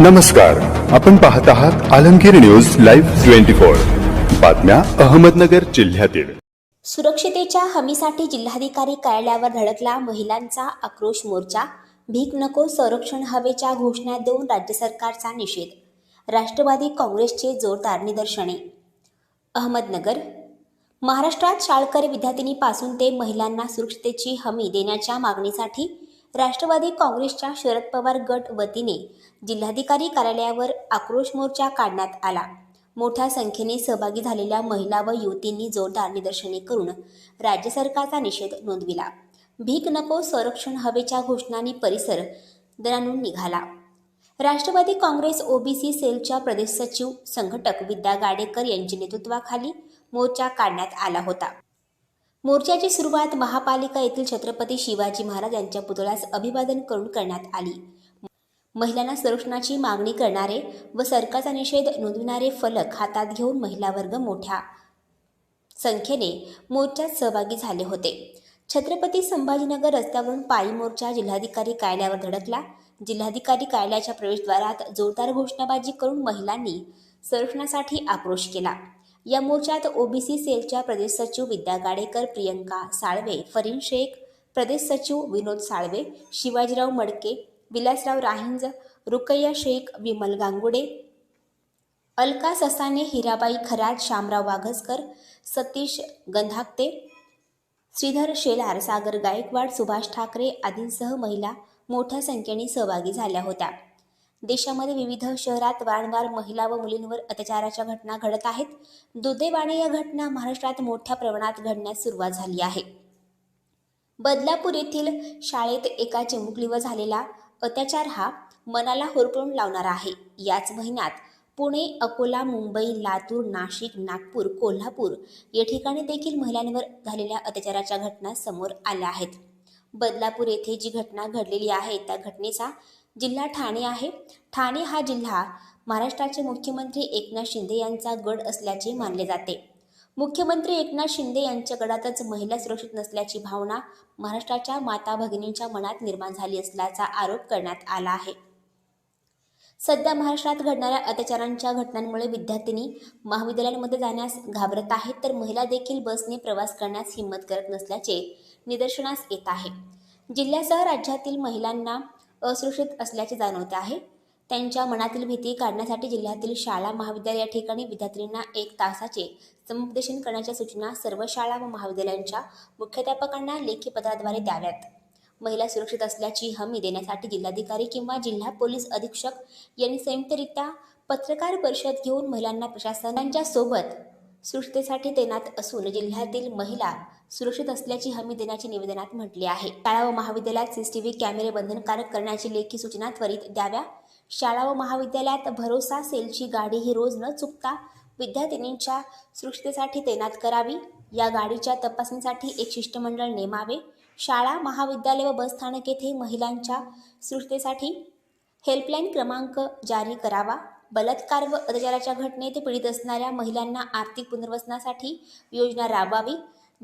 नमस्कार. आपण पाहत आहात Alamgir news live twenty four. बातम्या अहमदनगर जिल्ह्यातील. सुरक्षितेच्या हमीसाठी जिल्हाधिकारी कार्यालयावर धडकला महिलांचा आक्रोश मोर्चा. भीक नको संरक्षण हवेच्या घोषणा देऊन राज्य सरकारचा निषेध. राष्ट्रवादी काँग्रेसचे जोरदार निदर्शने. अहमदनगर. महाराष्ट्रात शाळकरी विद्यार्थिनीपासून ते महिलांना सुरक्षितेची हमी देण्याच्या मागणीसाठी राष्ट्रवादी काँग्रेसच्या शरद पवार गट वतीने जिल्हाधिकारी कार्यालयावर आक्रोश मोर्चा काढण्यात आला. मोठ्या संख्येने सहभागी झालेल्या महिला व युवतींनी जोरदार निदर्शने करून राज्य सरकारचा निषेध नोंदविला. भीक नको संरक्षण हवेच्या घोषणांनी परिसर दणाणून निघाला. राष्ट्रवादी काँग्रेस ओबीसी सेलच्या प्रदेश सचिव संघटक विद्या गाडेकर यांच्या नेतृत्वाखाली मोर्चा काढण्यात आला होता. मोर्चाची सुरुवात महापालिका येथील छत्रपती शिवाजी महाराज यांच्या पुतळ्यास अभिवादन करून करण्यात आली. महिलांना संरक्षणाची मागणी करणारे व सरकारचा निषेध नोंदविणारे फलक हातात घेऊन महिला वर्ग मोठ्या संख्येने मोर्चात सहभागी झाले होते. छत्रपती संभाजीनगर रस्त्यावरून पायी मोर्चा जिल्हाधिकारी कार्यालयावर धडकला. जिल्हाधिकारी कार्यालयाच्या प्रवेशद्वारात जोरदार घोषणाबाजी करून महिलांनी संरक्षणासाठी आक्रोश केला. या मोर्चात ओबीसी सेलच्या प्रदेश सचिव विद्या गाडेकर प्रियंका साळवे फरीन शेख प्रदेश सचिव विनोद साळवे शिवाजीराव मडके विलासराव राहिंज रुकैया शेख विमल गांगुडे अलका ससाने हिराबाई खरात शामराव वाघसकर सतीश गंधाकते श्रीधर शेलार सागर गायकवाड सुभाष ठाकरे आदींसह महिला मोठ्या संख्येने सहभागी झाल्या होत्या. देशामध्ये विविध शहरात वारंवार महिला व मुलींवर अत्याचाराच्या घटना घडत आहेत. दुर्दैवाने या घटना महाराष्ट्रात मोठ्या प्रमाणात घडण्यास सुरुवात झाली आहे. बदलापूर येथील शाळेत एका चिमुकलीवर झालेला अत्याचार हा मनाला होरपळून लावणारा आहे. याच महिन्यात पुणे अकोला मुंबई लातूर नाशिक नागपूर कोल्हापूर या ठिकाणी देखील महिलांवर झालेल्या अत्याचाराच्या घटना समोर आल्या आहेत. बदलापूर येथे जी घटना घडलेली आहे त्या घटनेचा जिल्हा ठाणे आहे. ठाणे हा जिल्हा महाराष्ट्राचे मुख्यमंत्री एकनाथ शिंदे यांचा गड असल्याचे मानले जाते. मुख्यमंत्री एकनाथ शिंदे यांच्या गडातच महिला सुरक्षित नसल्याची भावना महाराष्ट्राच्या माता भगिनींच्या मनात निर्माण झाली असल्याचा आरोप करण्यात आला आहे. सध्या महाराष्ट्रात घडणाऱ्या अत्याचारांच्या घटनांमुळे विद्यार्थिनी महाविद्यालयांमध्ये जाण्यास घाबरत आहेत तर महिला देखील बसने प्रवास करण्यास हिंमत करत नसल्याचे निदर्शनास येत आहे. जिल्ह्यासह राज्यातील महिलांना असुरक्षित असल्याचे जाणवते आहे. त्यांच्या मनातील भीती काढण्यासाठी जिल्ह्यातील शाळा महाविद्यालय या ठिकाणी विद्यार्थ्यांना एक तासाचे समुपदेशन करण्याच्या सूचना सर्व शाळा व महाविद्यालयांच्या मुख्याध्यापकांना लेखी पत्राद्वारे द्याव्यात. महिला सुरक्षित असल्याची हमी देण्यासाठी जिल्हाधिकारी किंवा जिल्हा पोलीस अधीक्षक यांनी संयुक्तरित्या पत्रकार परिषद घेऊन महिलांना प्रशासनांच्या सोबत सुरक्षितेसाठी तैनात असून जिल्ह्यातील महिला सुरक्षित असल्याची हमी देण्याचे निवेदनात म्हटले आहे. शाळा व महाविद्यालयात सीसीटीव्ही कॅमेरे बंधनकारक करण्याची लेखी सूचना त्वरित द्याव्या. शाळा व महाविद्यालयात भरोसा सेलची गाडी ही रोज न चुकता विद्यार्थिनींच्या सुरक्षितेसाठी तैनात करावी. या गाडीच्या तपासणीसाठी एक शिष्टमंडळ नेमावे. शाळा महाविद्यालय व बसस्थानक येथे महिलांच्या सुरक्षितेसाठी हेल्पलाईन क्रमांक जारी करावा. बलात्कार व अत्याचाराच्या घटनेत पीडित असणाऱ्या महिलांना आर्थिक पुनर्वसनासाठी योजना राबवावी.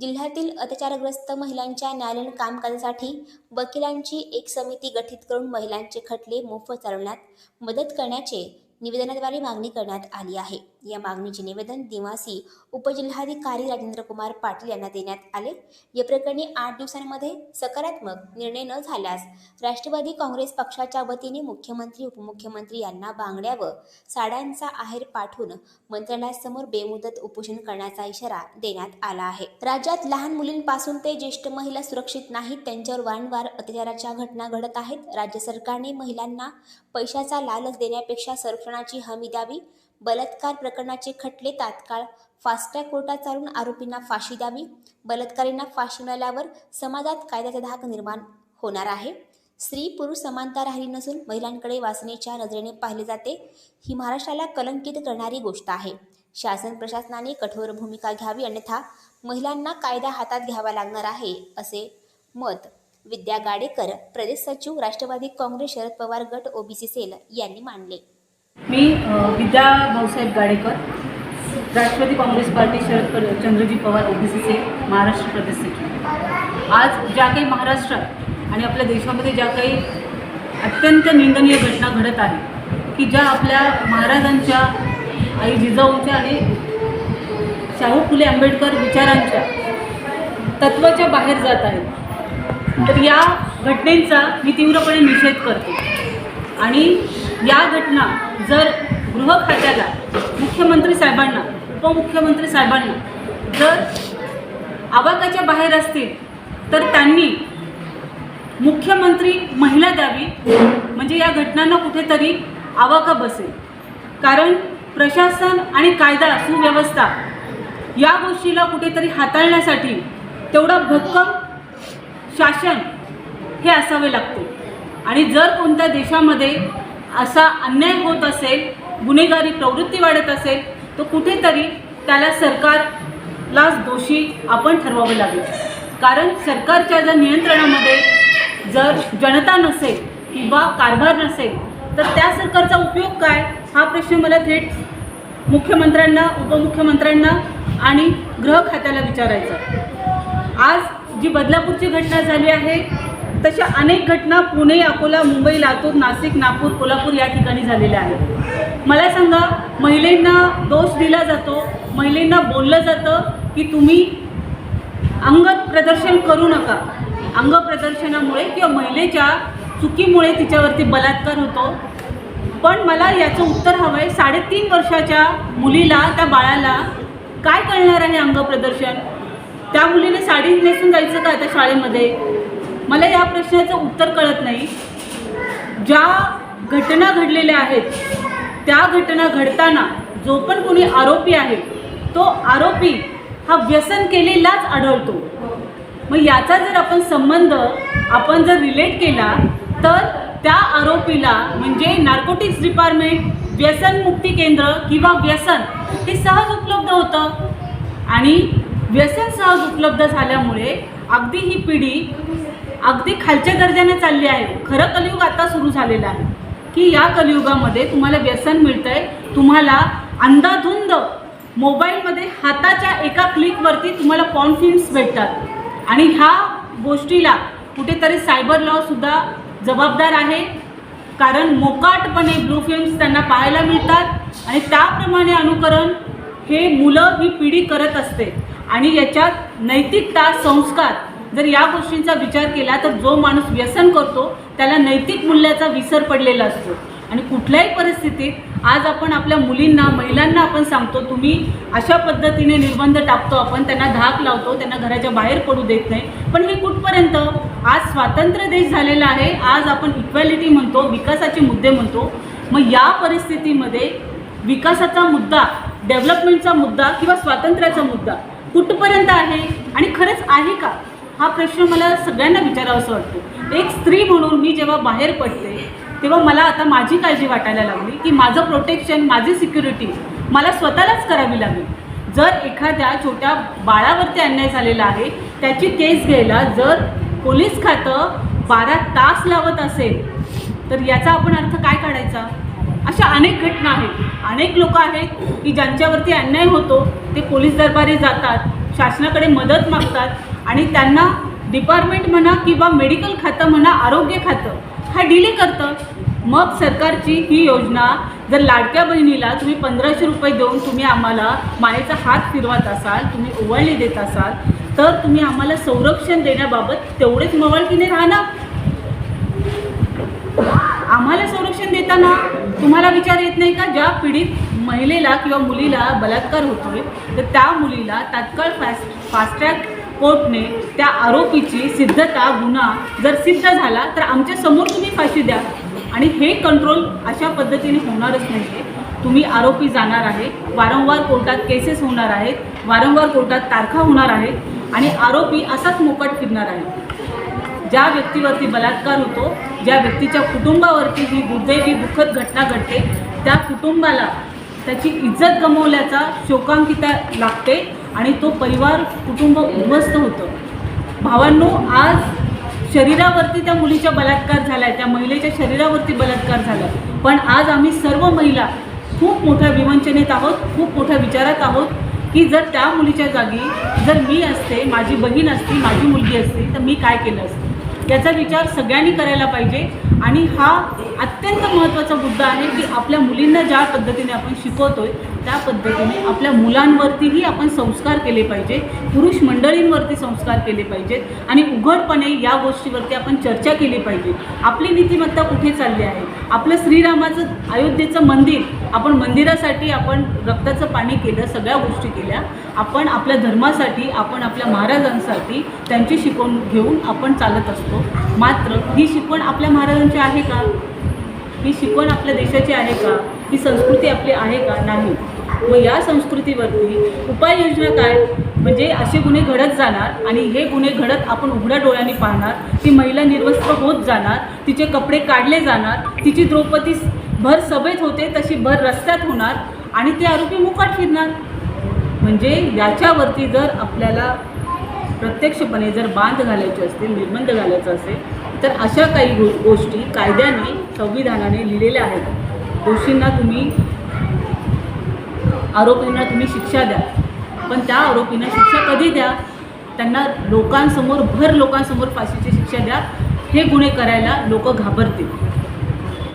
जिल्ह्यातील अत्याचारग्रस्त महिलांच्या न्यायालयीन कामकाजासाठी वकिलांची एक समिती गठीत करून महिलांचे खटले मोफत चालवण्यात मदत करण्याचे निवेदनाद्वारे मागणी करण्यात आली आहे. या मागणीचे निवेदन निवासी उपजिल्हाधिकारी राजेंद्र कुमार पाटील यांना देण्यात आले. या प्रकरणी आठ दिवसांमध्ये सकारात्मक निर्णय न झाल्यास राष्ट्रवादी काँग्रेस पक्षाच्या वतीने मुख्यमंत्री उपमुख्यमंत्री यांना बांगड्या व साड्यांचा आहेर पाठवून मंत्रालयासमोर बेमुदत उपोषण करण्याचा इशारा देण्यात आला आहे. राज्यात लहान मुलींपासून ते ज्येष्ठ महिला सुरक्षित नाहीत त्यांच्यावर वारंवार अत्याचाराच्या घटना घडत आहेत. राज्य सरकारने महिलांना पैशाचा लालच देण्यापेक्षा संरक्षणाची हमी द्यावी बलात्कार प्रकरणाचे खटले तात्काळ. फास्टॅग कोर्टात चालून आरोपींना फाशी द्यावी. बलात्कारींना फाशी मिळाल्यावर समाजात कायद्याचा धाक निर्माण होणार आहे. स्त्री पुरुष समानता राहिली नसून महिलांकडे वासनेच्या नजरेने पाहिले जाते. ही महाराष्ट्राला कलंकित करणारी गोष्ट आहे. शासन प्रशासनाने कठोर भूमिका घ्यावी अन्यथा महिलांना कायदा हातात घ्यावा लागणार आहे असे मत विद्या गाडेकर प्रदेश सचिव राष्ट्रवादी काँग्रेस शरद पवार गट ओबीसी सेल यांनी मांडले. मी विद्या भाऊसाहेब गाडेकर राष्ट्रवादी काँग्रेस पार्टी शरद चंद्रजी पवार ओबीसीचे महाराष्ट्र प्रदेश सचिव आज ज्या काही महाराष्ट्रात आणि आपल्या देशामध्ये ज्या काही अत्यंत निंदनीय घटना घडत आहेत की ज्या आपल्या महाराजांच्या आई जिजाऊंच्या आणि शाहू फुले आंबेडकर विचारांच्या तत्वाच्या बाहेर जात आहेत तर या घटनेचा मी तीव्रपणे निषेध करते. आणि या घटना जर गृह खात्याला मुख्यमंत्री साहेबांना उपमुख्यमंत्री साहेबांना जर आवाकाच्या बाहेर असतील तर त्यांनी मुख्यमंत्री महिला द्यावी. म्हणजे या घटनांना कुठेतरी आवाका बसेल. कारण प्रशासन आणि कायदा सुव्यवस्था या गोष्टीला कुठेतरी हाताळण्यासाठी तेवढं भक्कम शासन हे असावे लागते. आणि जर कोणत्या देशामध्ये असा अन्याय होत असेल गुन्हेगारी प्रवृत्ती वाढत असेल तर कुठेतरी त्याला सरकारलाच दोषी आपण ठरवावं लागेल. कारण सरकारच्या जर नियंत्रणामध्ये जर जनता नसेल किंवा कारभार नसेल तर त्या सरकारचा उपयोग काय? हा प्रश्न मला थेट मुख्यमंत्र्यांना उपमुख्यमंत्र्यांना आणि गृह खात्याला विचारायचा आज जी बदलापूरची घटना झाली आहे तशा अनेक घटना पुणे अकोला मुंबई लातूर नाशिक नागपूर कोल्हापूर या ठिकाणी झालेल्या आहेत. मला सांगा महिलांना दोष दिला जातो महिलांना बोललं जातं की तुम्ही अंग प्रदर्शन करू नका. अंग प्रदर्शनामुळे किंवा महिलेच्या चुकीमुळे तिच्यावरती बलात्कार होतो. पण मला याचं उत्तर हवं आहे साडेतीन वर्षाच्या मुलीला त्या बाळाला काय कळणार आहे अंग प्रदर्शन? त्या मुलीने साडी नेसून जायचं का त्या शाळेमध्ये? मला या प्रश्नाचं उत्तर कळत नाही. ज्या घटना घडलेल्या आहेत त्या घटना घडताना जो पण कोणी आरोपी आहे तो आरोपी हा व्यसन केलेलाच आढळतो. मग याचा जर आपण संबंध आपण जर रिलेट केला तर त्या आरोपीला म्हणजे नार्कोटिक्स डिपार्टमेंट व्यसनमुक्ती केंद्र किंवा व्यसन हे सहज उपलब्ध होतं. आणि व्यसन सहज उपलब्ध झाल्यामुळे अगदी ही पिढी अगदी खालच्या दर्जाने चालली आहे. खरं कलियुग आता सुरू झालेलं आहे. की या कलियुगामध्ये तुम्हाला व्यसन मिळतं आहे तुम्हाला अंधाधुंद मोबाईलमध्ये हाताच्या एका क्लिकवरती तुम्हाला पॉन फिल्म्स भेटतात. आणि ह्या गोष्टीला कुठेतरी सायबर लॉसुद्धा जबाबदार आहे. कारण मोकाटपणे ब्लू फिल्म्स त्यांना पाहायला मिळतात आणि त्याप्रमाणे अनुकरण हे मुलं ही पिढी करत असते. आणि याच्यात नैतिकता संस्कार जर या गोष्टींचा विचार केला तर जो माणूस व्यसन करतो त्याला नैतिक मूल्याचा विसर पडलेला असतो. आणि कुठल्याही परिस्थितीत आज आपण आपल्या मुलींना महिलांना आपण सांगतो तुम्ही अशा पद्धतीने निर्बंध टाकतो आपण त्यांना धाक लावतो त्यांना घराच्या बाहेर पडू देत नाही. पण हे कुठपर्यंत? आज स्वातंत्र्य देश झालेला आहे आज आपण इक्वॅलिटी म्हणतो विकासाचे मुद्दे म्हणतो. मग या परिस्थितीमध्ये विकासाचा मुद्दा डेव्हलपमेंटचा मुद्दा किंवा स्वातंत्र्याचा मुद्दा कुठपर्यंत आहे? आणि खरंच आहे का? हा प्रश्न मला सगळ्यांना विचारावासा वाटतो. एक स्त्री म्हणून मी जेव्हा बाहेर पडते तेव्हा मला आता माझी काळजी वाटायला लागली की माझं प्रोटेक्शन माझी सिक्युरिटी मला स्वतःलाच करावी लागेल. जर एखाद्या छोट्या बाळावरती अन्याय झालेला आहे त्याची केस घ्यायला जर पोलीस खातं बारा तास लावत असेल तर याचा आपण अर्थ काय काढायचा? अशा अनेक घटना आहेत. अनेक लोक आहेत की ज्यांच्यावरती अन्याय होतो ते पोलीस दरबारी जातात शासनाकडे मदत मागतात आणि त्यांना डिपार्टमेंट म्हणा किंवा मेडिकल खातं म्हणा आरोग्य खातं हा डिले करतं. मग सरकारची ही योजना जर लाडक्या बहिणीला तुम्ही पंधराशे रुपये देऊन तुम्ही आम्हाला मायेचा हात फिरवत असाल तुम्ही ओवाळणी देत असाल तर तुम्ही आम्हाला संरक्षण देण्याबाबत तेवढेच मवळकीने राहणार आम्हाला संरक्षण देताना तुम्हाला विचार येत नाही का? ज्या पीडित महिलेला किंवा मुलीला बलात्कार होतोय तर त्या मुलीला तात्काळ फास्ट फास्ट्रॅक कोर्टने त्या आरोपीची सिद्धता गुन्हा जर सिद्ध झाला तर आमच्यासमोर तुम्ही फाशी द्या. आणि हे कंट्रोल अशा पद्धतीने होणारच नाही आहे तुम्ही आरोपी जाणार आहे. वारंवार कोर्टात केसेस होणार आहेत. वारंवार कोर्टात तारखा होणार आहेत. आणि आरोपी असाच मोकट फिरणार आहे. ज्या व्यक्तीवरती बलात्कार होतो ज्या व्यक्तीच्या कुटुंबावरती ही दुर्दैवी दुःखद घटना घडते त्या कुटुंबाला त्याची इज्जत गमावल्याचा शोकांकिता लागते. आणि तो परिवार कुटुंब उद्ध्वस्त होतं. भावांनो आज शरीरावरती त्या मुलीचा बलात्कार झाला आहे त्या महिलेच्या शरीरावरती बलात्कार झाला आहे. पण आज आम्ही सर्व महिला खूप मोठ्या विवंचनेत आहोत खूप मोठ्या विचारात आहोत की जर त्या मुलीच्या जागी जर मी असते माझी बहीण असती माझी मुलगी असती तर मी काय केलं असतं? याचा विचार सगळ्यांनी करायला पाहिजे. आणि हा अत्यंत महत्त्वाचा मुद्दा आहे की आपल्या मुलींना ज्या पद्धतीने आपण शिकवतोय त्या पद्धतीने आपल्या मुलांवरतीही आपण संस्कार केले पाहिजे पुरुष मंडळींवरती संस्कार केले पाहिजेत आणि उघडपणे या गोष्टीवरती आपण चर्चा केली पाहिजे. आपली नीतिमत्ता कुठे चालली आहे? आपलं श्रीरामाचं अयोध्येचं मंदिर आपण मंदिरासाठी आपण रक्ताचं पाणी केलं सगळ्या गोष्टी केल्या. आपण आपल्या धर्मासाठी आपण आपल्या महाराजांसाठी त्यांची शिकवण घेऊन आपण चालत असतो. मात्र ही शिकवण आपल्या महाराजांची आहे का? ही शिकवण आपल्या देशाची आहे का? ही संस्कृती आपली आहे का? नाही. व या संस्कृतीवरती उपाययोजना काय? म्हणजे असे गुन्हे घडत जाणार आणि हे गुन्हे घडत आपण उघड्या डोळ्यांनी पाहणार ती महिला निर्वस्त्र होत जाणार तिचे कपडे काढले जाणार तिची द्रौपदी भर सभेत होते तशी भर रस्त्यात होणार आणि ते आरोपी मुकाट फिरणार. म्हणजे याच्यावरती जर आपल्याला प्रत्यक्षपणे जर बांध घालायचे असतील निर्बंध घालायचा असेल तर अशा काही गो गोष्टी कायद्याने संविधानाने लिहिलेल्या आहेत. दोषींना तुम्ही आरोपींना तुम्ही शिक्षा द्या. पण त्या आरोपींना शिक्षा कधी द्या? त्यांना लोकांसमोर भर लोकांसमोर फाशीची शिक्षा द्या. हे गुन्हे करायला लोक घाबरतील.